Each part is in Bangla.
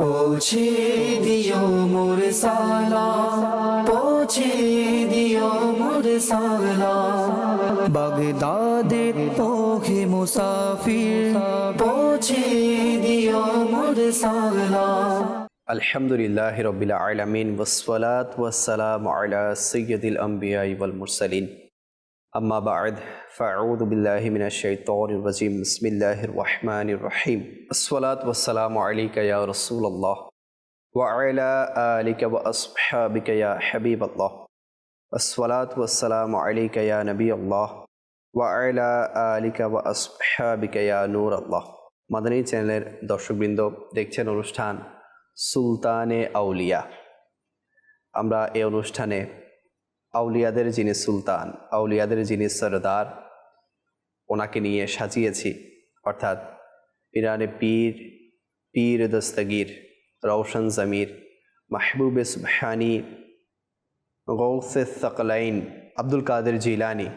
পৌঁছে দিও মোর সালা, পৌঁছে দিও মোর সালা। বাগদাদে তোহে মুসাফির, পৌঁছে দিও মোর সালা। আলহামদুলিল্লাহ রবিল আলমিন ওসলাত ওয়াসালাম আলা সৈয়দুল আম্বিয়া ওয়াল মুরসালিন। আম্মা বাদ ফাউদ বিল্লাহি মিনাশ শাইতানির রাজিম বিসমিল্লাহির রহমানির রহিম আসসালাতু ওয়াসসালামু আলাইকা ইয়া রাসূলুল্লাহ ওয়া আলা আলিকা ওয়া আসহাবিকা ইয়া হাবিবাল্লাহ আসসালাতু ওয়াসসালামু আলাইকা ইয়া নবিয়াল্লাহ ওয়া আলা আলিকা ওয়া আসহাবিকা ইয়া নূরাল্লাহ মাদানী চ্যানেলের দর্শকবৃন্দ দেখছেন অনুষ্ঠান সুলতানে আউলিয়া আমরা এই অনুষ্ঠানে আউলিয়াদের যিনি সুলতান, আউলিয়াদের যিনি সরদার, ওনাকে নিয়ে সাজিয়েছি। অর্থাৎ ইরানে পীর পীর দস্তগীর, রওশন জমির, মাহবুবে সুবহানি, গৌসে সকলাইন, আব্দুল কাদের জিলানি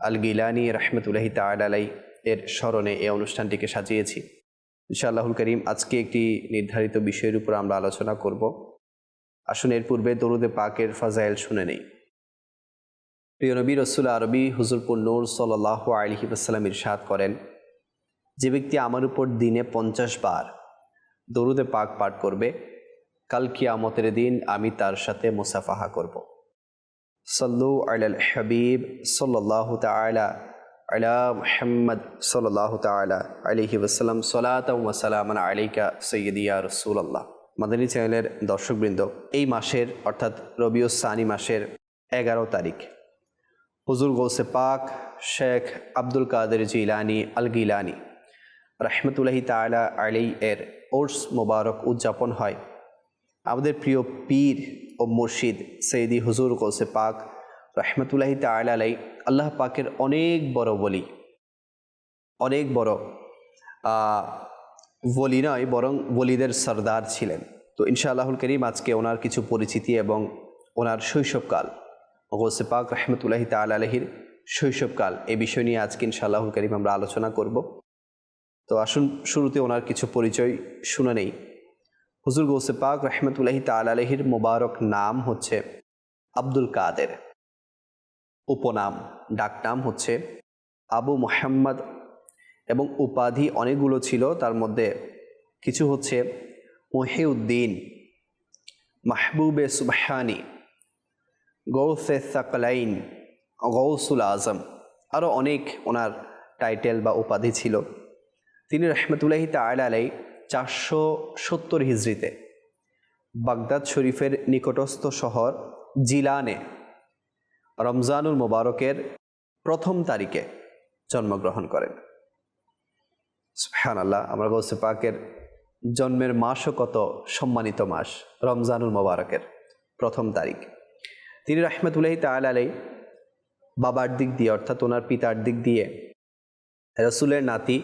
আল গিলানি রহমতুল্লাহি তালাই এর স্মরণে এই অনুষ্ঠানটিকে সাজিয়েছি। ইনশাআল্লাহুল করিম, আজকে একটি নির্ধারিত বিষয়ের উপর আমরা আলোচনা করব। আসুন এর পূর্বে দরুদে পাকের ফাজাইল শুনে নেই। প্রিয় নবী রসুল আরবি হুজুরপুর নূর সাল্লাহ আলহি আসসালাম ইরশাদ করেন, যে ব্যক্তি আমার উপর দিনে পঞ্চাশ বার দরুদে পাক পাঠ করবে, কাল কিয়ামতের দিন আমি তার সাথে মুসাফাহা করব। সল্লু আল হাবিব সাল্লাহ তালা আলা মোহাম্মদ সাল্লাহ তালা আলহি ওসালাম সলাত ওয়াসালাম আলিকা সৈয়দিয়া রসুল আল্লাহ মাদানী চ্যানেলের দর্শকবৃন্দ, এই মাসের, অর্থাৎ রবিউ সানি মাসের এগারো তারিখ হুজুর গৌসে পাক শেখ আব্দুল কাদের জিলানি আল গিলানি রহমতুল্লাহি তালা আলী এর ওর্স মোবারক উদযাপন হয় আমাদের প্রিয় পীর ও মুর্শিদ সৈদি হুজুর গৌসে পাক রহমতুল্লাহি তালা আলাই আল্লাহ পাকের অনেক বড় বলি অনেক বড় বলি নয় বরং বলিদের সর্দার ছিলেন তো ইনশাআল্লাহুল করিম আজকে ওনার কিছু পরিচিতি এবং ওনার শৈশবকাল গোসে পাক রহমতুল্লাহি তাল আলহির শৈশবকাল। এই বিষয় নিয়ে আজকে ইনশাআল্লাহুল করিম আমরা আলোচনা করব। তো আসুন, শুরুতে ওনার কিছু পরিচয় শুনে নেই। হুজুর গৌসে পাক রহমতুল্লাহি তাল আলহির মোবারক নাম হচ্ছে আব্দুল কাদের। উপনাম, ডাকনাম হচ্ছে আবু মোহাম্মদ এবং উপাধি অনেকগুলো ছিল। তার মধ্যে কিছু হচ্ছে মহিউদ্দিন মাহবুবে সুবহানি। গৌসে সাকলাইন, গৌসুল আজম আরও অনেক ওনার টাইটেল বা উপাধি ছিল। তিনি রহমতুল্লাহি তাল আলাই চারশো সত্তর হিজড়িতে বাগদাদ শরীফের নিকটস্থ শহর জিলানে রমজানুল মোবারকের প্রথম তারিখে জন্মগ্রহণ করেন। হ্যাঁ আল্লাহ আমার গৌসে পাকের জন্মের মাসও কত সম্মানিত মাস, রমজানুল মোবারকের প্রথম তারিখ। তিনি রহমতুল্লাহি তাল আলাই বাবার দিক দিয়ে, অর্থাৎ ওনার পিতার দিক দিয়ে রসুলের নাতি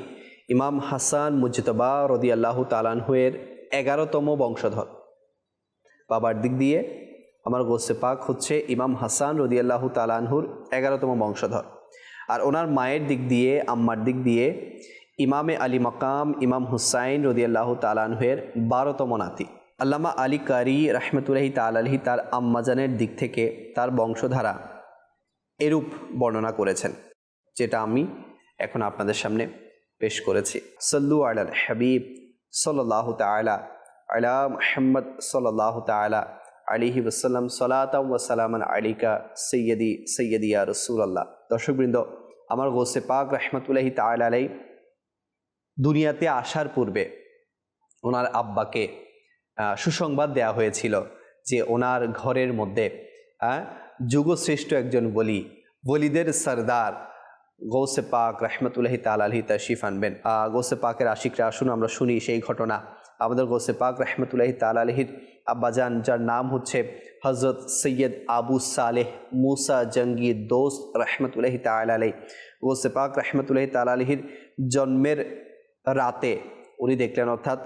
ইমাম হাসান মুজতবা রদি আল্লাহ তালানহুয়ের এগারোতম বংশধর। বাবার দিক দিয়ে আমার গোসে পাক হচ্ছে ইমাম হাসান রদি আল্লাহ তালানহুর এগারোতম বংশধর। আর ওনার মায়ের দিক দিয়ে, আম্মার দিক দিয়ে ইমামে আলী মকাম, ইমাম হুসাইন রদি আল্লাহ তালানহুয়ের বারোতম নাতি। আল্লামা আলী কারি রহমতুল্লাহি তাল আলহি তার আম্মাজানের দিক থেকে তার বংশধারা এরূপ বর্ণনা করেছেন, যেটা আমি এখন আপনাদের সামনে পেশ করেছি। সল্লু আল হাবিব সাল্লাহ তালা আলা মোহাম্মদ সাল্লাহ তালা আলিহি ওসাল্লাম সলাত ওয়াসালামান আলিকা সৈয়দি সৈয়দিয়া রসুল্লাহ দর্শকবৃন্দ, আমার গোসে পাক রহমতুল্লাহি তাল আলাই দুনিয়াতে আসার পূর্বে ওনার আব্বাকে সুসংবাদ দেয়া হয়েছিল যে ওনার ঘরের মধ্যে যুগশ্রেষ্ঠ একজন বলি, বলিদের সর্দার গৌসে পাক রহমতুল্লাহি তাল আলহি তশিফ আনবেন। গৌসে পাকের আশিকরা, আসুন আমরা শুনি সেই ঘটনা। আমাদের গৌসে পাক রহমতুল্লাহি তাল আলহির আব্বাজান যার নাম হচ্ছে হজরত সৈয়দ আবু সালেহ মুসা জঙ্গি দোস্ত রহমতুল্লাহি তাল আলহি গৌসে পাক রহমতুল্লাহি তাল আলহির জন্মের রাতে উনি দেখলেন, অর্থাৎ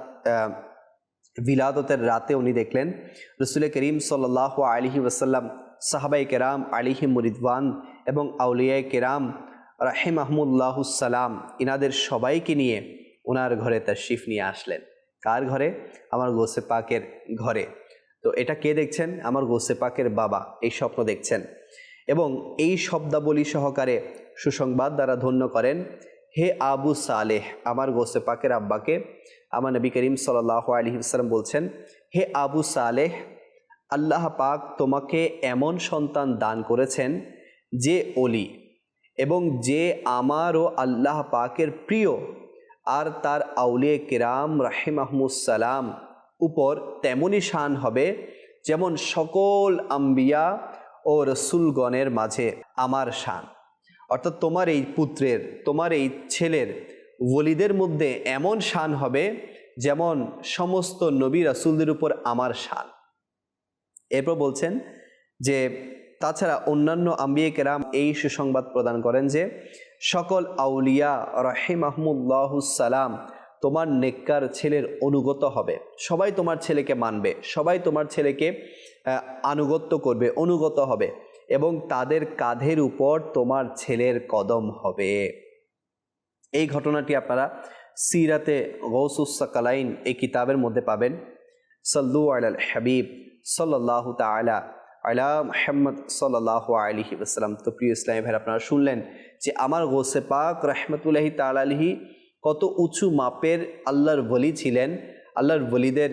বিলাদতের রাতে উনি দেখলেন রসুল করিম সাল্লাহ আলিহি ওসাল্লাম সাহাবাই কেরাম আলিহি মুরিদওয়ান এবং আউলিয়ায় কেরাম রাহিম আহমুল্লাহুসাল্লাম ইনাদের সবাইকে নিয়ে ওনার ঘরে তার শিফ নিয়ে আসলেন। কার ঘরে? আমার গোসে পাকের ঘরে। তো এটা কে দেখছেন? আমার গোসে পাকের বাবা, এই স্বপ্ন দেখছেন। এবং এই শব্দাবলী সহকারে সুসংবাদ দ্বারা ধন্য করেন হে আবু সালেহ, আমার গোসে পাকের আব্বাকে, আমার নবী করিম সাল্লাহ আলহিসাল্লাম বলছেন, হে আবু সালেহ, আল্লাহ পাক তোমাকে এমন সন্তান দান করেছেন যে অলি এবং যে আমারও আল্লাহ পাকের প্রিয় আর তার আউলিয়ে কিরাম রাহিমাহমুসালাম উপর তেমনই শান হবে যেমন সকল আম্বিয়া ও রসুলগণের মাঝে আমার শান। অর্থাৎ তোমার এই পুত্রের, তোমার এই ছেলের ওলিদের মধ্যে এমন শান হবে যেমন সমস্ত নবী রাসুলদের উপর আমার শান। এরপর বলছেন যে, তাছাড়া অন্যান্য আম্বিয়ে কেরাম এই সুসংবাদ প্রদান করেন যে, সকল আউলিয়া সালাম তোমার নেককার ছেলের অনুগত হবে। সবাই তোমার ছেলেকে মানবে, সবাই তোমার ছেলেকে আনুগত্য করবে, অনুগত হবে। এবং তাদের কাঁধের উপর তোমার ছেলের কদম হবে। এই ঘটনাটি আপনারা সিরাতে গৌসুসাকালাইন এই কিতাবের মধ্যে পাবেন। সল্লু আল হাবিব সাল্লাহ তালা আলা মোহাম্মদ সাল্লাহ আলহি আসসালাম তো প্রিয় ইসলামী ভাই আপনারা শুনলেন যে আমার গোসে পাক রহমতুল্লাহি তালাহি কত উঁচু মাপের আল্লাহর বলি ছিলেন, আল্লাহর বলিদের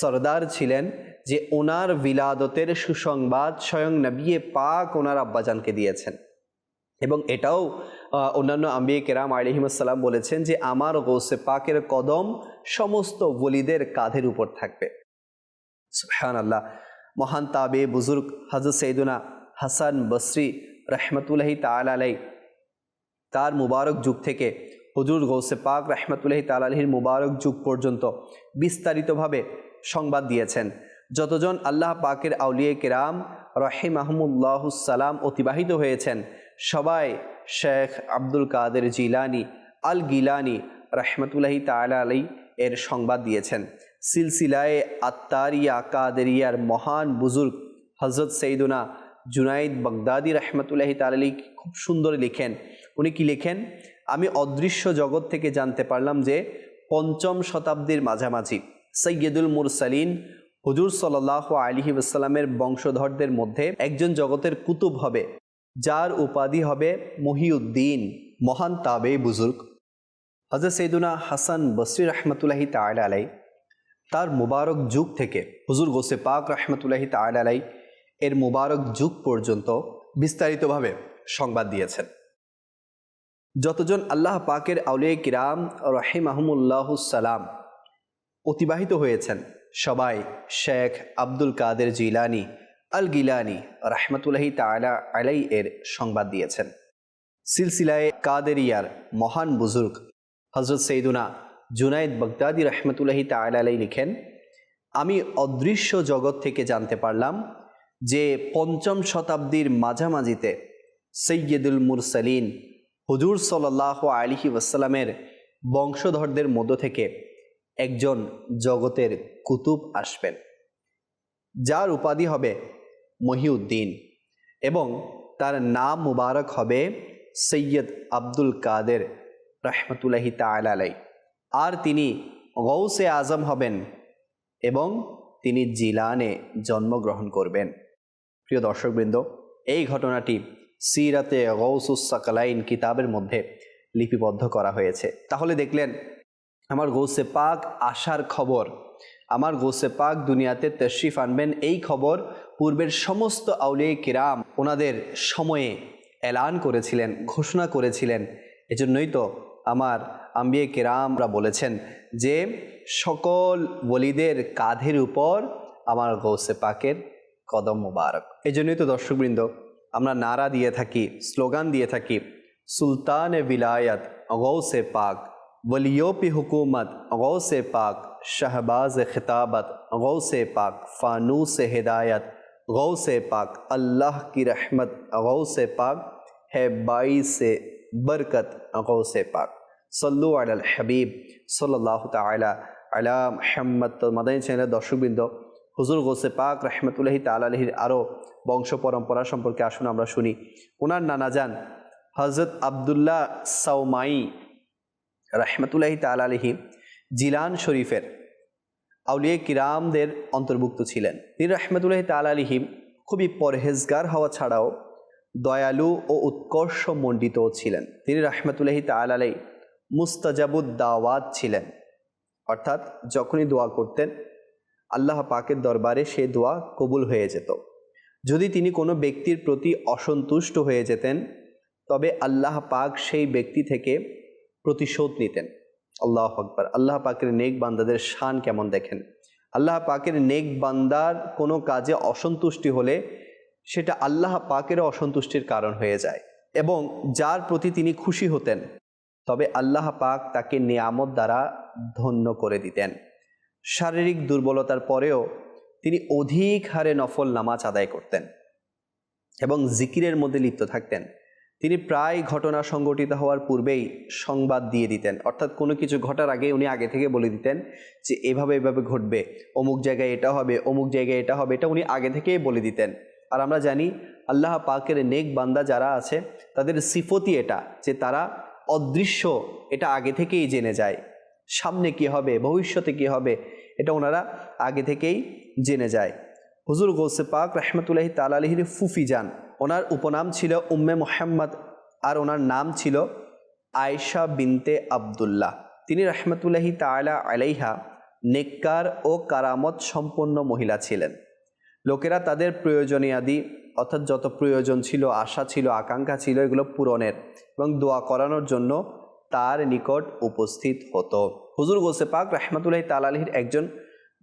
সর্দার ছিলেন যে ওনার বিলাদতের সুসংবাদ স্বয়ং নবিয়ে পাক ওনার আব্বাজানকে দিয়েছেন। এবং এটাও অন্যান্য আম্বিয়ে কেরাম আলিহিমাসাল্লাম বলেছেন যে আমার গৌসে পাকের কদম সমস্ত বলিদের কাঁধের উপর থাকবে। সুবহান আল্লাহ মহান তাবে বুজুর্গ হজরত সৈদুনা হাসান বসরি রহমতুল্লাহি তাল আলাই তার মুবারক যুগ থেকে হুজুর গৌসে পাক রহমতুল্লাহি তাল আলহির মুবারক যুগ পর্যন্ত বিস্তারিতভাবে সংবাদ দিয়েছেন। যতজন আল্লাহ পাকের আউলিয়ে কেরাম রহিম মাহমুল্লাহুসালাম অতিবাহিত হয়েছেন, সবাই শেখ আব্দুল কাদের জিলানি আল গিলানি রহমতুল্লাহি তালা আলী এর সংবাদ দিয়েছেন। সিলসিলায়ে আত্মারিয়া কাদেরিয়ার মহান বুজুর্গ হজরত সৈদুনা জুনাইদ বাগদাদি রহমতুল্লাহি তালি খুব সুন্দর লিখেন। উনি কি লেখেন? আমি অদৃশ্য জগৎ থেকে জানতে পারলাম যে পঞ্চম শতাব্দীর মাঝামাঝি সৈয়দুল মুরসালিন হুজুর সাল্লাহ আলিহি ওসাল্লামের বংশধরদের মধ্যে একজন জগতের কুতুব হবে, যার উপাধি হবে মহিউদ্দিন, মহান তাবে বুজুর্গ। হজরত সৈদুনা হাসান বসরি রহমতুল্লাহি তাল আলাই তার মুবারক যুগ থেকে, হুজুর গোসে পাক রহমতুল্লাহি তাল আলাই এর মুবারক যুগ পর্যন্ত বিস্তারিতভাবে সংবাদ দিয়েছেন। যতজন আল্লাহ পাকের আউলিয়া কিরাম রহিম আহমুল্লাহ সালাম অতিবাহিত হয়েছেন সবাই শেখ আব্দুল কাদের জিলানি আল গিলানি রাহমাতুল্লাহি তালা আলাই এর সংবাদ দিয়েছেন। সিলসিলায় কাদেরিয়ার মহান বুজুর্গ হজরত সৈদুনা জুনাইদ বগদাদি রহমতুল্লাহি তালা আলাই লিখেন, আমি অদৃশ্য জগৎ থেকে জানতে পারলাম যে পঞ্চম শতাব্দীর মাঝামাঝিতে সৈয়দুল মুরসালিন হুজুর সাল্লাহ আলিহি ওয়াসাল্লামের বংশধরদের মধ্য থেকে একজন জগতের কুতুব আসবেন, যার উপাধি হবে মহিউদ্দিন এবং তার নাম মুবারক হবে সৈয়দ আব্দুল কাদের রহমতুল্লাহি তালাই আর তিনি গৌসে আজম হবেন এবং তিনি জিলানে জন্মগ্রহণ করবেন। প্রিয় দর্শকবৃন্দ, এই ঘটনাটি সিরাতে গৌসুসাকালাইন কিতাবের মধ্যে লিপিবদ্ধ করা হয়েছে। তাহলে দেখলেন আমার গৌসে পাক আসার খবর। আমার গোসে পাক দুনিয়াতে তশরিফ আনবেন, এই খবর পূর্বের সমস্ত আউলিয়ে কিরাম ওনাদের সময়ে এলান করেছিলেন, ঘোষণা করেছিলেন। এজন্যই তো আমার আম্বিয়ে কিরামরা বলেছেন যে, সকল বলিদের কাঁধের উপর আমার গৌসে পাকের কদম মুবারক। এই জন্যই তো দর্শকবৃন্দ, আমরা নারা দিয়ে থাকি, স্লোগান দিয়ে থাকি, সুলতান এ বিলায়ত গৌসে পাক ولیوپ حکومت غوث پاک، شہباز خطابت غوث پاک، فانوس ہدایت غوث پاک، اللہ کی رحمت غوث پاک ہے بائی سے برکت غوث پاک۔ صلو علی الحبیب، صلی اللہ تعالیٰ علام حمت المدین چین دش بندو حضور غوث پاک رحمت اللہ تعالی علیہ ارو بونش پرمپرا شمپر کاش نامراسنی نانا جان حضرت عبداللہ سومائی রাহমাতুল্লাহি তাল আলহি জিলান শরীফের আউলিয়া কিরামদের অন্তর্ভুক্ত ছিলেন। তিনি রহমতুল্লাহ তাল আলিহিম খুবই পরহেজগার হওয়া ছাড়াও দয়ালু ও উৎকর্ষ মণ্ডিতও ছিলেন। তিনি রহমতুল্লাহি তাল আলাই মুস্তাজাবুদ দাওয়াত ছিলেন। অর্থাৎ যখনই দোয়া করতেন, আল্লাহ পাকের দরবারে সে দোয়া কবুল হয়ে যেত। যদি তিনি কোনো ব্যক্তির প্রতি অসন্তুষ্ট হয়ে যেতেন, তবে আল্লাহ পাক সেই ব্যক্তি থেকে প্রতিশোধ নিতেন। আল্লাহ আকবর। আল্লাহ পাকের নেক বান্দাদের শান কেমন দেখেন? আল্লাহ পাকের নেক বান্দার কোনো কাজে অসন্তুষ্টি হলে সেটা আল্লাহ পাকেরও অসন্তুষ্টির কারণ হয়ে যায় এবং যার প্রতি তিনি খুশি হতেন, তবে আল্লাহ পাক তাকে নিয়ামত দ্বারা ধন্য করে দিতেন। শারীরিক দুর্বলতার পরেও তিনি অধিক হারে নফল নামাজ আদায় করতেন এবং জিকিরের মধ্যে লিপ্ত থাকতেন। তিনি প্রায় ঘটনা সংঘটিত হওয়ার পূর্বেই সংবাদ দিয়ে দিতেন। অর্থাৎ কোনো কিছু ঘটার আগে উনি আগে থেকে বলে দিতেন যে, এভাবে এভাবে ঘটবে। অমুক জায়গায় এটা হবে, অমুক জায়গায় এটা হবে। এটা উনি আগে থেকেই বলে দিতেন। আর আমরা জানি, আল্লাহ পাকের নেক বান্দা যারা আছে, তাদের সিফতি এটা যে, তারা অদৃশ্য এটা আগে থেকেই জেনে যায়। সামনে কি হবে, ভবিষ্যতে কি হবে, এটা ওনারা আগে থেকেই জেনে যায়। হুজুর গৌসে পাক রহমতুল্লাহি তাল আলহির ফুফি যান। ওনার উপনাম ছিল উম্মে মোহাম্মদ আর ওনার নাম ছিল আয়শা বিনতে আবদুল্লাহ। তিনি রহমতুল্লাহি তালা আলাইহা নেককার ও কারামত সম্পন্ন মহিলা ছিলেন। লোকেরা তাদের প্রয়োজনীয়াদি, অর্থাৎ যত প্রয়োজন ছিল, আশা ছিল, আকাঙ্ক্ষা ছিল, এগুলো পূরণের এবং দোয়া করানোর জন্য তার নিকট উপস্থিত হতো। হুজুর গোসে পাক রহমতুল্লাহ তালাহির একজন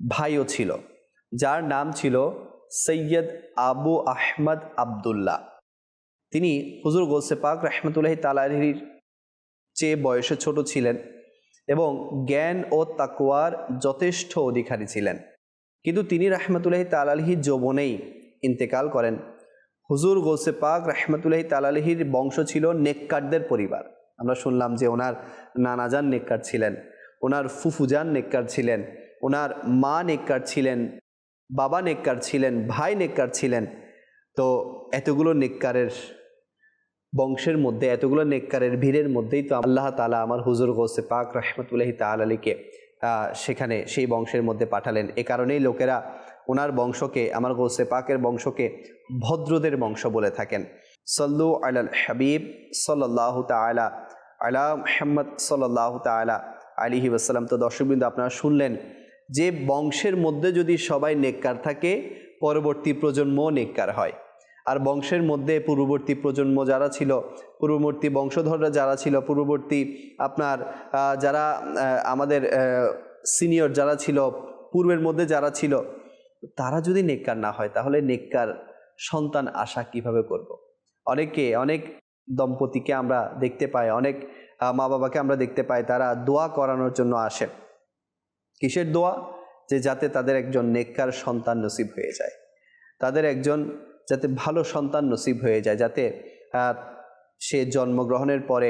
ভাইও ছিল, যার নাম ছিল সৈয়দ আবু আহমদ আবদুল্লাহ। তিনি হুজুর গোসে পাক রহমতুল্লাহ তালাহির চেয়ে বয়সে ছোট ছিলেন এবং জ্ঞান ও তাকুয়ার যথেষ্ট অধিকারী ছিলেন। কিন্তু তিনি রহমতুল্লাহি তালালহি যৌবনেই ইন্তেকাল করেন। হুজুর গোসে পাক রহমতুল্লাহি তালালহির বংশ ছিল নেককারদের পরিবার। আমরা শুনলাম যে ওনার নানাজান নেককার ছিলেন, ওনার ফুফুজান নেককার ছিলেন, ওনার মা নেককার ছিলেন বাবা নেককার ছিলেন, ভাই নেককার ছিলেন। তো এতগুলো নেককারের বংশের মধ্যে, এতগুলো নেককারের ভিড়ের মধ্যেই তো আল্লাহ তালা আমার হুজুর গোসে পাক রহমতুল্লাহি তাল আলীকে সেখানে সেই বংশের মধ্যে পাঠালেন। এ কারণেই লোকেরা ওনার বংশকে, আমার গোসে পাকের বংশকে ভদ্রদের বংশ বলে থাকেন। সল্লু আলাল হাবিব সাল্লাহ তালা আলা মোহাম্মদ সাল্লাহ তালা আলিহি ওসালাম তো দর্শকবৃন্দ, আপনারা শুনলেন যে বংশের মধ্যে যদি সবাই নেককার থাকে, পরবর্তী প্রজন্মও নেককার হয় আর বংশের মধ্যে পূর্ববর্তী প্রজন্ম যারা ছিল, পূর্ববর্তী বংশধররা যারা ছিল, পূর্ববর্তী আপনার যারা আমাদের সিনিয়র যারা ছিল, পূর্বের মধ্যে যারা ছিল, তারা যদি নেককার না হয়, তাহলে নেককার সন্তান আশা কীভাবে করব। অনেকে, অনেক দম্পতিকে আমরা দেখতে পাই, অনেক মা বাবাকে আমরা দেখতে পাই, তারা দোয়া করানোর জন্য আসেন কিসের দোয়া? যে যাতে তাদের একজন নেককার সন্তান নসিব হয়ে যায়। তাদের একজন যাতে ভালো সন্তান নসিব হয়ে যায়, যাতে সে জন্মগ্রহণের পরে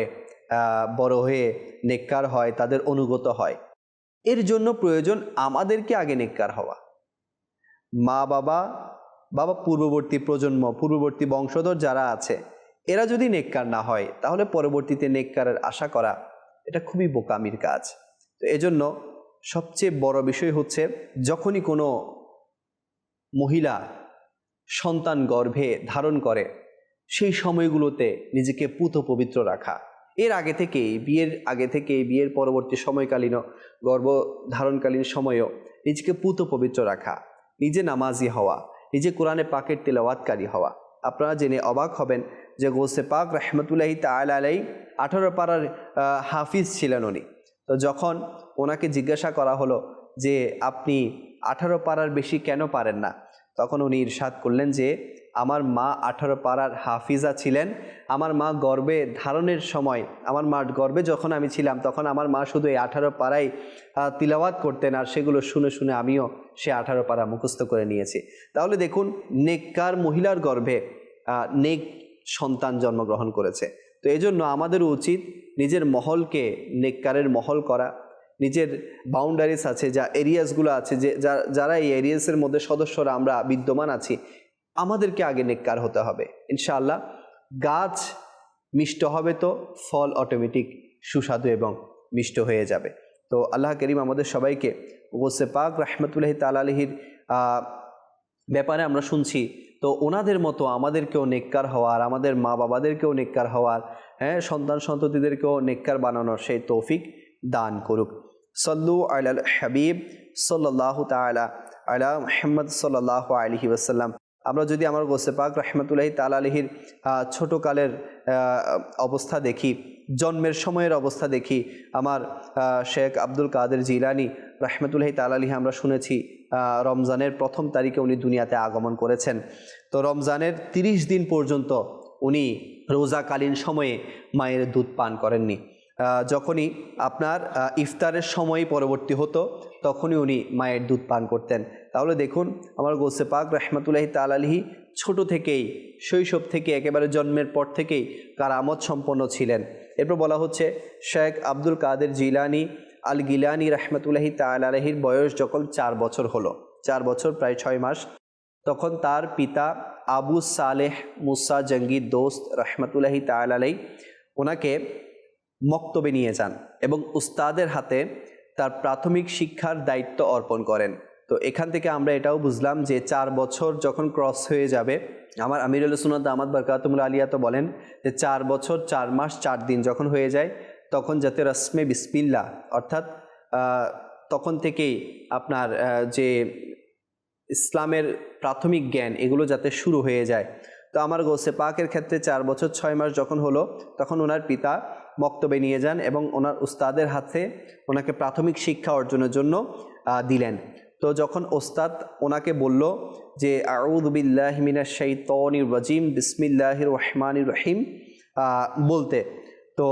বড় হয়ে নেককার হয়, তাদের অনুগত হয়। এর জন্য প্রয়োজন আমাদেরকে আগে নেককার হওয়া। মা বাবা বাবা পূর্ববর্তী প্রজন্ম, পূর্ববর্তী বংশধর যারা আছে, এরা যদি নেককার না হয়, তাহলে পরবর্তীতে নেককারের আশা করা, এটা খুবই বোকামির কাজ। তো এজন্য সবচেয়ে বড় বিষয় হচ্ছে যখনই কোনো মহিলা সন্তান গর্ভে ধারণ করে, সেই সময়গুলোতে নিজেকে পুত পবিত্র রাখা। এর আগে থেকেই, বিয়ের আগে থেকে বিয়ের পরবর্তী সময়কালীন গর্ভ ধারণকালীন সময়েও নিজেকে পুত পবিত্র রাখা, নিজে নামাজি হওয়া, নিজে কোরআনে পাকের তেলাওয়াতকারী হওয়া। আপনারা জেনে অবাক হবেন যে গোসে পাক রহমতুল্লাহি তাল আলাই আঠারো পাড়ার হাফিজ ছিলেন উনি। তো যখন ওনাকে জিজ্ঞাসা করা হলো যে, আপনি আঠারো পাড়ার বেশি কেন পারেন না? তখন উনি ইরশাদ করলেন যে, আমার মা আঠারো পাড়ার হাফিজা ছিলেন। আমার মা গর্বে ধারণের সময়, আমার মা গর্বে যখন আমি ছিলাম, তখন আমার মা শুধু এই আঠারো পাড়াই তিলাওয়াত করতেন আর সেগুলো শুনে শুনে আমিও সে আঠারো পাড়া মুখস্থ করে নিয়েছি। তাহলে দেখুন, নেককার মহিলার গর্ভে নেক সন্তান জন্মগ্রহণ করেছে। তো এই জন্য আমাদের উচিত নিজের মহলকে নেককারের মহল করা, নিজের বাউন্ডারিস আছে, যা এরিয়াসগুলো আছে, যে যারা এই এরিয়াসের মধ্যে সদস্যরা আমরা বিদ্যমান আছি, আমাদেরকে আগে নেককার হতে হবে। ইনশাআল্লাহ গাছ মিষ্ট হবে তো, ফল অটোমেটিক সুস্বাদু এবং মিষ্ট হয়ে যাবে। তো আল্লাহ করিম আমাদের সবাইকে গোসে পাক রহমতুল্লাহি তালাহির ব্যাপারে আমরা শুনছি তো ওনাদের মতো আমাদেরকেও নেককার হওয়ার, আমাদের মা বাবাদেরকেও নেককার হওয়ার হ্যাঁ সন্তান সন্ততিদেরকেও নেককার বানানোর সেই তৌফিক দান করুক। সল্লু আল হাবিব সাল্লাহ তালা আলা মোহাম্মদ সাল্লাহ আলহি ওসাল্লাম আমরা যদি আমার গোসে পাক রহমতুল্লাহি তাল আলহির ছোটোকালের অবস্থা দেখি, জন্মের সময়ের অবস্থা দেখি, আমার শেখ আব্দুল কাদের জিলানি রহমতুল্লাহি তাল আলহি আমরা শুনেছি রমজানের প্রথম তারিখে উনি দুনিয়াতে আগমন করেছেন। তো রমজানের তিরিশ দিন পর্যন্ত উনি রোজাকালীন সময়ে মায়ের দুধ পান করেননি। যখনই আপনার ইফতারের সময় পরবর্তী হতো, তখনই উনি মায়ের দুধ পান করতেন। তাহলে দেখুন, আমার গোসে পাক রহমতুল্লাহি তাল আলহি ছোট থেকেই, শৈশব থেকে, একেবারে জন্মের পর থেকেই কারামত সম্পন্ন ছিলেন। এরপর বলা হচ্ছে, শেখ আব্দুল কাদের জিলানি আল গিলানি রহমতুল্লাহি তাল আলহির বয়স যখন চার বছর হলো, চার বছর প্রায় ছয় মাস, তখন তার পিতা আবু সালেহ মুসা জঙ্গি দোস্ত রহমতুল্লাহি তাল আলাই ওনাকে মক্তবে নিয়ে যান এবং উস্তাদের হাতে তার প্রাথমিক শিক্ষার দায়িত্ব অর্পণ করেন। তো এখান থেকে আমরা এটাও বুঝলাম যে চার বছর যখন ক্রস হয়ে যাবে, আমার আমিরুল সুনাদ আহমদ বরকাতুমুল আলিয়া তো বলেন যে চার বছর, চার মাস, চার দিন যখন হয়ে যায় তখন যাতে রসমে বিসমিল্লা, অর্থাৎ তখন থেকেই আপনার যে ইসলামের প্রাথমিক জ্ঞান, এগুলো যাতে শুরু হয়ে যায়। তো আমার গোসে পাকের ক্ষেত্রে চার বছর ছয় মাস যখন হলো, তখন ওনার পিতা মক্তবে নিয়ে যান এবং ওনার উস্তাদের হাতে ওনাকে প্রাথমিক শিক্ষা অর্জনের জন্য দিলেন। তো যখন ওস্তাদ ওনাকে বলল যে আউদবিল্লাহ মিনা শৈতনির রাজিম, বিসমিল্লাহির রহমানির রহিম বলতে, তো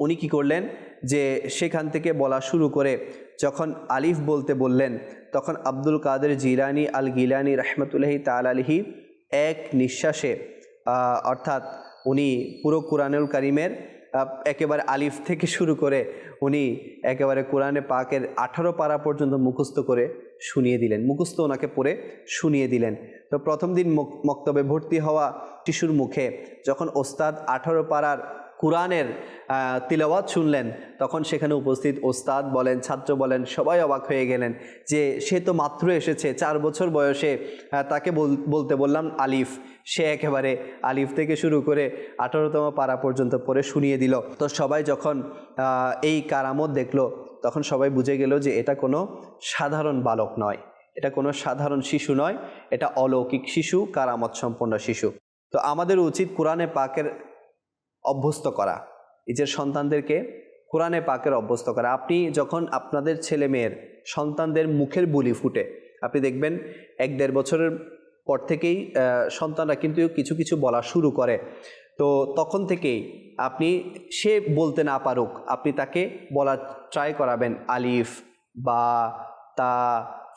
উনি কি করলেন? যে সেখান থেকে বলা শুরু করে যখন আলিফ বলতে বললেন, তখন আব্দুল কাদের জিরানি আল গিলানি রহমতুল্লাহি তাল আলহি এক নিঃশ্বাসে অর্থাৎ উনি পুরো কোরআনুল করিমের একেবারে আলিফ থেকে শুরু করে উনি একেবারে কোরআনে পাকের আঠারো পারা পর্যন্ত মুখস্থ করে শুনিয়ে দিলেন। মুখস্থ ওনাকে পড়ে শুনিয়ে দিলেন। তো প্রথম দিন মক- মক্তবে ভর্তি হওয়া শিশুর মুখে যখন ওস্তাদ আঠারো পাড়ার কোরআনের তিলাওয়াত শুনলেন, তখন সেখানে উপস্থিত ওস্তাদ বলেন, ছাত্র বলেন, সবাই অবাক হয়ে গেলেন যে সে তো মাত্র এসেছে, চার বছর বয়সে তাকে বল- বলতে বললাম আলিফ। সে একেবারে আলিফ থেকে শুরু করে আঠারোতম পাড়া পর্যন্ত পরে শুনিয়ে দিল। তো সবাই যখন এই কারামত দেখল, তখন সবাই বুঝে গেল যে এটা কোনো সাধারণ বালক নয়। এটা কোনো সাধারণ শিশু নয়, এটা অলৌকিক শিশু, কারামত সম্পন্ন শিশু। তো আমাদের উচিত কোরআনে পাকের অভ্যস্ত করা। নিজের সন্তানদেরকে কোরআনে পাকের অভ্যস্ত করা। আপনি যখন আপনাদের ছেলে মেয়ের সন্তানদের মুখের বুলি ফুটে, আপনি দেখবেন এক দেড় বছরের পর থেকেই সন্তানরা কিন্তু কিছু কিছু বলা শুরু করে। তো তখন থেকেই আপনি, সে বলতে না পারুক, আপনি তাকে বলা ট্রাই করাবেন আলিফ, বা, তা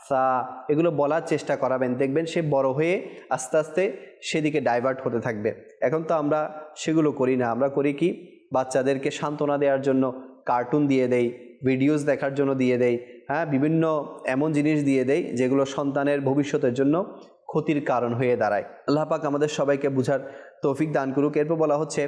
সা এগুলো বলার চেষ্টা করাবেন। দেখবেন সে বড় হয়ে আস্তে আস্তে সেদিকে ডাইভার্ট হতে থাকবে। এখন তো আমরা সেগুলো করি না। আমরা করি কি? বাচ্চাদেরকে সান্ত্বনা দেওয়ার জন্য কার্টুন দিয়ে দেই ভিডিওস দেখার জন্য দিয়ে দেই হ্যাঁ বিভিন্ন এমন জিনিস দিয়ে দেই যেগুলো সন্তানের ভবিষ্যতের জন্য ক্ষতির কারণ হয়ে দাঁড়ায়। আল্লাহ পাক আমাদের সবাইকে বুঝার তৌফিক দান করুক। এরপর বলা হচ্ছে,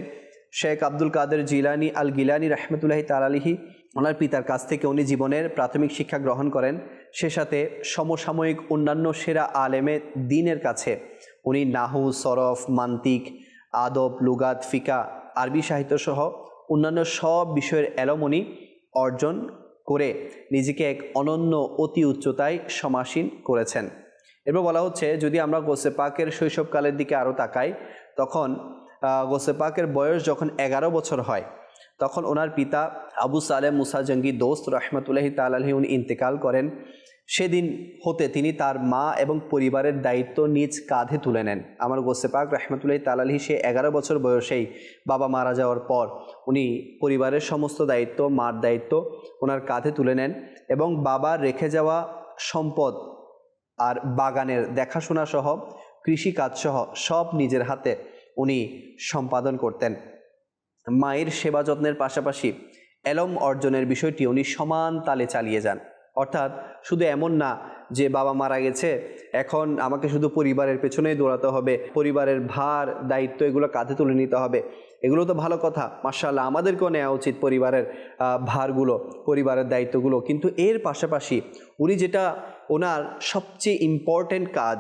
শেখ আব্দুল কাদের জিলানি আল গিলানি রহমতুল্লাহি তালালিহি ওনার পিতার কাছ থেকে উনি জীবনের প্রাথমিক শিক্ষা গ্রহণ করেন। সে সাথে সমসাময়িক অন্যান্য সেরা আলেমে দিনের কাছে উনি নাহু, সরফ, মান্তিক, আদব, লুগাত, ফিকা, আরবি সাহিত্য সহ অন্যান্য সব বিষয়ের এলমনি অর্জন করে নিজেকে এক অনন্য অতি উচ্চতায় সমাসীন করেছেন। এরপর বলা হচ্ছে, যদি আমরা গোসে পাকের শৈশবকালের দিকে আরও তাকাই, তখন গোসে পাকের বয়স যখন এগারো বছর হয় তখন ওনার পিতা আবু সালেম মুসা জঙ্গি দোস্ত রহমতুল্লাহি তালাহি উনি ইন্তেকাল করেন। সেদিন হতে তিনি তার মা এবং পরিবারের দায়িত্ব নিজ কাঁধে তুলে নেন। আমার গোসেপাক রহমতুল্লাহি তালাহি সে এগারো বছর বয়সেই বাবা মারা যাওয়ার পর উনি পরিবারের সমস্ত দায়িত্ব, মার দায়িত্ব ওনার কাঁধে তুলে নেন এবং বাবার রেখে যাওয়া সম্পদ আর বাগানের দেখাশোনা সহ কৃষিকাজ সহ সব নিজের হাতে উনি সম্পাদন করতেন। মায়ের সেবা যত্নের পাশাপাশি অ্যালম অর্জনের বিষয়টি উনি সমান তালে চালিয়ে যান। অর্থাৎ শুধু এমন না যে বাবা মারা গেছে, এখন আমাকে শুধু পরিবারের পেছনেই দৌড়াতে হবে, পরিবারের ভার, দায়িত্ব এগুলো কাঁধে তুলে নিতে হবে। এগুলো তো ভালো কথা মার্শাল্লাহ আমাদেরকেও নেওয়া উচিত পরিবারের ভারগুলো, পরিবারের দায়িত্বগুলো। কিন্তু এর পাশাপাশি উনি যেটা ওনার সবচেয়ে ইম্পর্ট্যান্ট কাজ,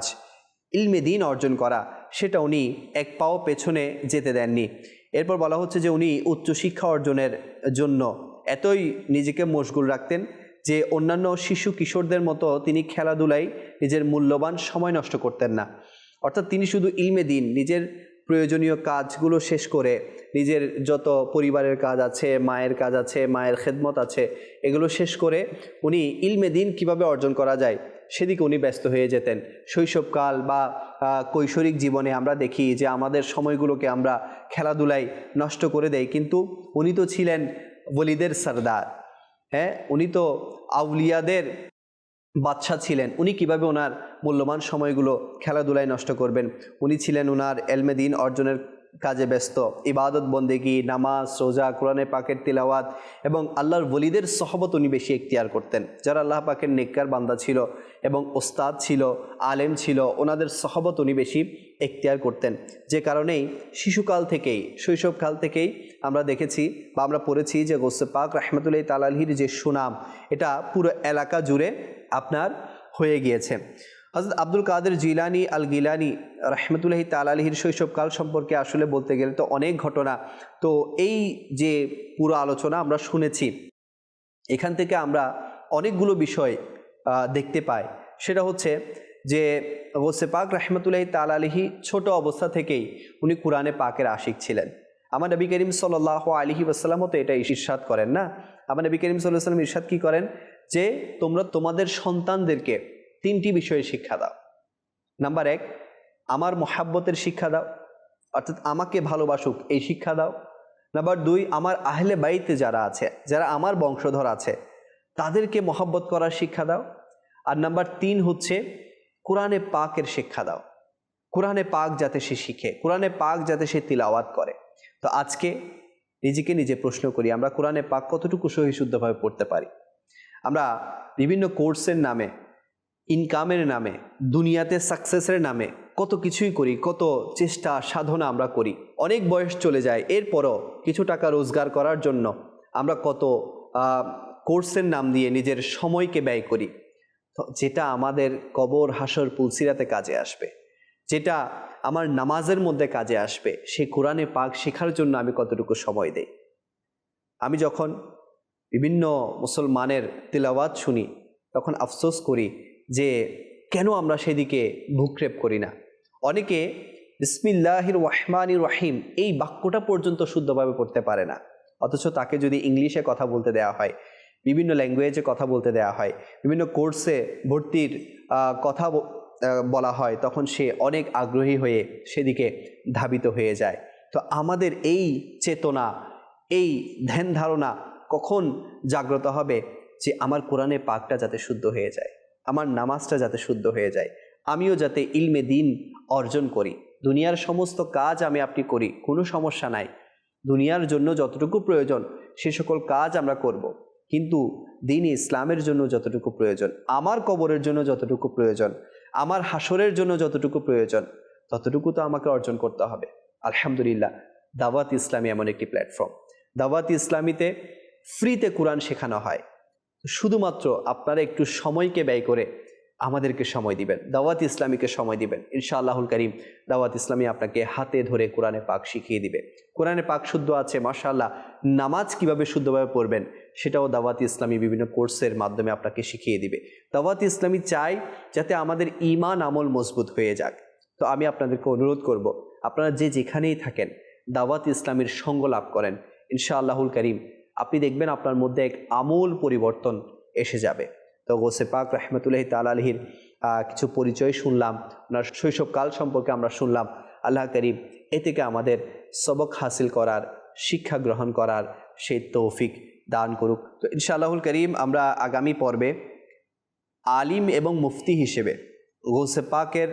ইলমে দিন অর্জন করা, সেটা উনি এক পাও পেছনে যেতে দেননি। এরপর বলা হচ্ছে যে উনি উচ্চশিক্ষা অর্জনের জন্য এতই নিজেকে মশগুল রাখতেন যে অন্যান্য শিশু কিশোরদের মতো তিনি খেলাধুলায় নিজের মূল্যবান সময় নষ্ট করতেন না। অর্থাৎ তিনি শুধু ইলমে দিন, নিজের প্রয়োজনীয় কাজগুলো শেষ করে নিজের যত পরিবারের কাজ আছে, মায়ের কাজ আছে, মায়ের খেদমত আছে, এগুলো শেষ করে উনি ইলমে দিন কীভাবে অর্জন করা যায় সেদিকে উনি ব্যস্ত হয়ে যেতেন। শৈশবকাল বা কৈশোরিক জীবনে আমরা দেখি যে আমাদের সময়গুলোকে আমরা খেলাধুলায় নষ্ট করে দেই কিন্তু উনি তো ছিলেন বলিদের সর্দার হ্যাঁ? উনি তো আউলিয়াদের বাদশাহ ছিলেন। উনি কীভাবে ওনার মূল্যবান সময়গুলো খেলাধুলায় নষ্ট করবেন? উনি ছিলেন ওনার এলমেদিন অর্জনের কাজে ব্যস্ত। ইবাদত বন্দেগি, নামাজ, রোজা, কোরআনে পাকের তিলাওয়াত এবং আল্লাহর বলিদের সহবত উনি বেশি এখতিয়ার করতেন, যারা আল্লাহ পাকের নেককার বান্দা ছিল এবং ওস্তাদ ছিল, আলেম ছিল, ওনাদের সহবত উনি বেশি এখতিয়ার করতেন। যে কারণেই শিশুকাল থেকেই, শৈশবকাল থেকেই আমরা দেখেছি বা আমরা পড়েছি যে গোসে পাক রহমতুল্লাহ তালাহির যে সুনাম, এটা পুরো এলাকা জুড়ে আপনার হয়ে গিয়েছে। হজরত আব্দুল কাদের জিলানি আল গিলানি রহমতুল্লাহি তালাহির শৈশবকাল সম্পর্কে আসলে বলতে গেলে তো অনেক ঘটনা। তো এই যে পুরো আলোচনা আমরা শুনেছি, এখান থেকে আমরা অনেকগুলো বিষয় দেখতে পাই। সেটা হচ্ছে যে গোসে পাক রহমতুল্লাহি তালালিহি ছোট অবস্থা থেকেই উনি কোরআনে পাকের আশিক ছিলেন। আমার নবী করিম সাল্লাহ আলহি আসসালামও তো এটা ইরশাদ করেন না? আমার নবী করিম সাল্লাহ সাল্লাম ইরশাদ কী করেন? যে তোমরা তোমাদের সন্তানদেরকে তিনটি বিষয়ে শিক্ষা দাও। নাম্বার এক, আমার মহাব্বতের শিক্ষা দাও, অর্থাৎ আমাকে ভালোবাসুক এই শিক্ষা দাও। নাম্বার দুই, আমার আহলে বাইতে যারা আছে, যারা আমার বংশধর আছে, তাদেরকে মহাব্বত করার শিক্ষা দাও। আর নাম্বার তিন হচ্ছে, কোরআনে পাকের শিক্ষা দাও। কোরআনে পাক যাতে সে শিখে, কোরআনে পাক যাতে সে তিলাওয়াত করে। তো আজকে নিজেকে নিজে প্রশ্ন করি, আমরা কোরআনে পাক কতটুকু সহিশুদ্ধভাবে পড়তে পারি? আমরা বিভিন্ন কোর্সের নামে ইনকামের নামে, দুনিয়াতে সাকসেসের নামে কত কিছুই করি, কত চেষ্টা, সাধনা আমরা করি। অনেক বয়স চলে যায়, এরপরও কিছু টাকা রোজগার করার জন্য আমরা কত কোর্সের নাম দিয়ে নিজের সময়কে ব্যয় করি। যেটা আমাদের কবর, হাসর, পুলসিরাতে কাজে আসবে, যেটা আমার নামাজের মধ্যে কাজে আসবে সেই কোরআনে পাক শেখার জন্য আমি কতটুকু সময় দেই। আমি যখন বিভিন্ন মুসলমানের তিলাওয়াত শুনি, তখন আফসোস করি যে কেন আমরা সেদিকে ভূক্ষেপ করি না? অনেকে বিসমিল্লাহির রহমানির রহিম এই বাক্যটা পর্যন্ত শুদ্ধভাবে পড়তে পারে না। অথচ তাকে যদি ইংলিশে কথা বলতে দেওয়া হয়, বিভিন্ন ল্যাঙ্গুয়েজে কথা বলতে দেওয়া হয়, বিভিন্ন কোর্সে ভর্তির কথা বলা হয়, তখন সে অনেক আগ্রহী হয়ে সেদিকে ধাবিত হয়ে যায়। তো আমাদের এই চেতনা, এই ধ্যান ধারণা কখন জাগ্রত হবে যে আমার কোরআনে পাকটা যাতে শুদ্ধ হয়ে যায়? আমার নামাজটা যাতে শুদ্ধ হয়ে যায়। আমিও যাতে ইলমে দিন অর্জন করি। দুনিয়ার সমস্ত কাজ আমি আপনি করি, কোনো সমস্যা নাই। দুনিয়ার জন্য যতটুকু প্রয়োজন, সে সকল কাজ আমরা করব। কিন্তু দিন ইসলামের জন্য যতটুকু প্রয়োজন, আমার কবরের জন্য যতটুকু প্রয়োজন, আমার হাসরের জন্য যতটুকু প্রয়োজন, ততটুকু তো আমাকে অর্জন করতে হবে। আলহামদুলিল্লাহ, দাওয়াত ইসলামী এমন একটি প্ল্যাটফর্ম দাওয়াত ইসলামীতে ফ্রিতে কোরআন শেখানো হয়। শুধুমাত্র আপনারা একটু সময়কে ব্যয় করে আমাদেরকে সময় দিবেন, দাওয়াত ইসলামীকে সময় দিবেন। ইনশাআল্লাহুল করিম দাওয়াত ইসলামী আপনাকে হাতে ধরে কোরআনে পাক শিখিয়ে দিবে। কোরআনে পাক শুদ্ধ আছে, মাশাআল্লাহ। নামাজ কীভাবে শুদ্ধভাবে পড়বেন, সেটাও দাওয়াত ইসলামী বিভিন্ন কোর্সের মাধ্যমে আপনাকে শিখিয়ে দিবে। দাওয়াত ইসলামী চাই যাতে আমাদের ইমান আমল মজবুত হয়ে যাক। তো আমি আপনাদেরকে অনুরোধ করব, আপনারা যে যেখানেই থাকেন, দাওয়াত ইসলামীর সঙ্গ লাভ করেন। ইনশাআল্লাহুল করিম আপনি দেখবেন আপনার মধ্যে এক আমূল পরিবর্তন এসে যাবে। তো গোসে পাক রহমতুল্লাহ তাল আলহির কিছু পরিচয় শুনলাম ওনার শৈশবকাল সম্পর্কে আমরা শুনলাম। আল্লাহ করিম, এ থেকে আমাদের সবক হাসিল করার, শিক্ষা গ্রহণ করার সেই তৌফিক দান করুক। তো ইনশাআল্লাহুল করিম, আমরা আগামী পর্বে আলিম এবং মুফতি হিসেবে গোসে পাকের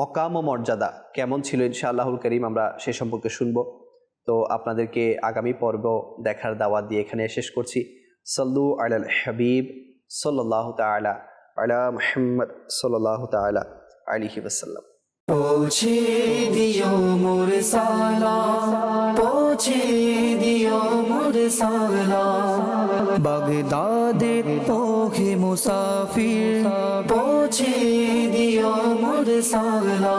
ও মর্যাদা কেমন ছিল ইনশাআল্লাহুল করিম, আমরা সে সম্পর্কে শুনব। তো আপনাদেরকে আগামী পর্ব দেখার দাওয়াত দিয়ে এখানে শেষ করছি। সল্লু আল হাবিব সাল্লাহ তালা আলা মুহাম্মদ সাল্লাহ তালা আলিহি ওসাল্লাম পৌঁছে দিও মোর সালা, পৌঁছে দিও মোর সালা। বাগদাদের পৌঁছে মুসাফির, পৌঁছে দিও মোর সালা।